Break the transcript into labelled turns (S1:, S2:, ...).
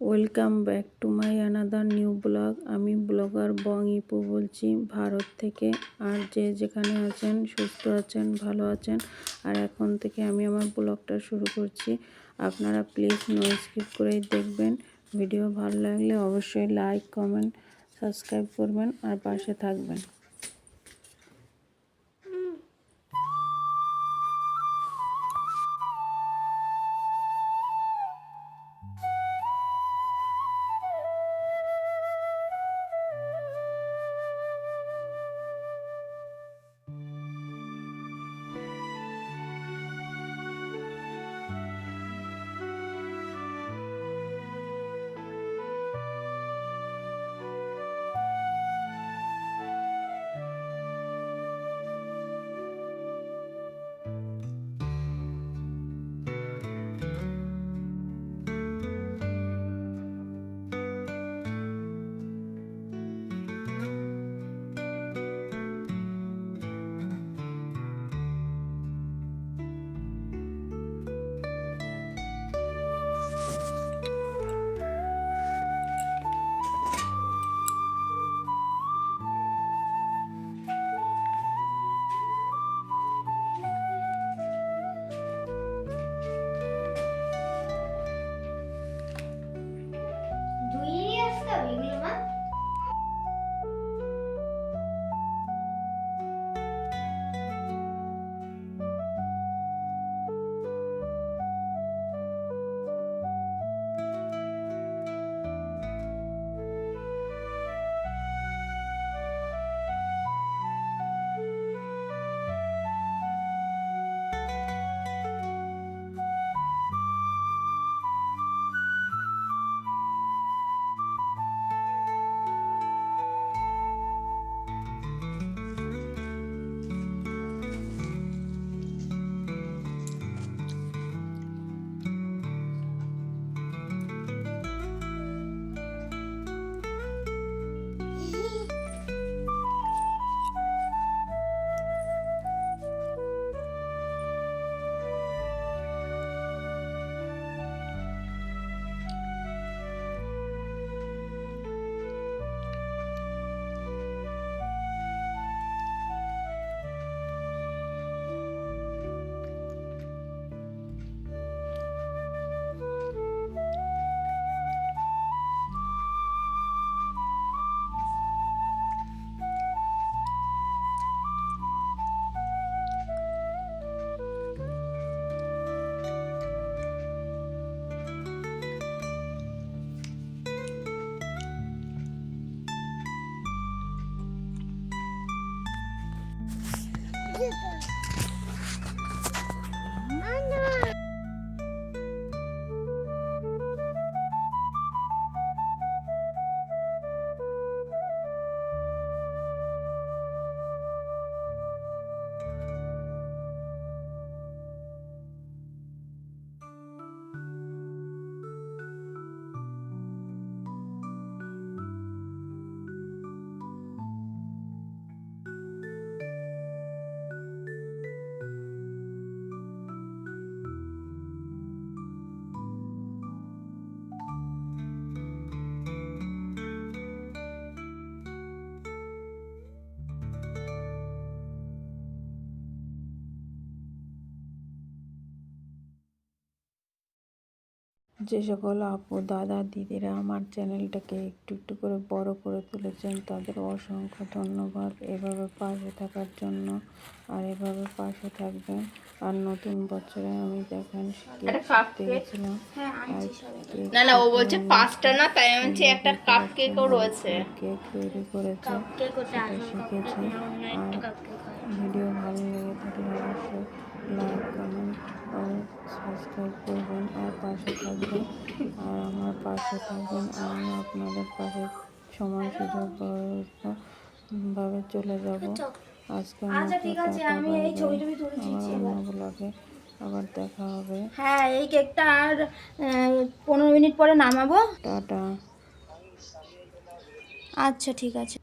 S1: Welcome back to my another new blog. আমি blogger বং ইপু বলছি। ভারত থেকে আর যে যেখানে আছেন, সুস্থ আছেন, ভালো আছেন, আর এখন থেকে আমি আমার ব্লগটা শুরু করছি। আপনারা প্লিজ নো স্কিপ করেই দেখবেন। ভিডিও ভালো লাগলে অবশ্যই লাইক, কমেন্ট, সাবস্ক্রাইব করবেন আর পাশে থাকবেন। যে সকল আপু দাদা দিদিরা আমার চ্যানেলটাকে একটু একটু করে বড় করে তুলেছেন তাদের অসংখ্য ধন্যবাদ। এভাবে পাশে থাকার জন্য আর এভাবে পাশে থাকবেন আর নতুন বছরে আমি দেখেন কেক গেছিলাম।
S2: না না ও বলছে পাঁচটা না তাই আমি একটা কাপ কেকও রয়েছে।
S1: কেক তৈরি করেছে শিখেছি। আর ভিডিও ভালো লেগে থাকলে অবশ্যই লাইক কমেন্ট আর সাবস্ক্রাইব করবেন আর পাশে থাকবেন আর আমার থাকবেন আমি আপনাদের পাশে সময় সুযোগ ভাবে চলে যাব। আজকে
S3: আচ্ছা আমি এই ছবি
S1: ব্লগে আবার দেখা হবে।
S3: হ্যাঁ এই কেকটা আর পনেরো মিনিট পরে নামাবো।
S1: টাটা।
S3: আচ্ছা ঠিক আছে।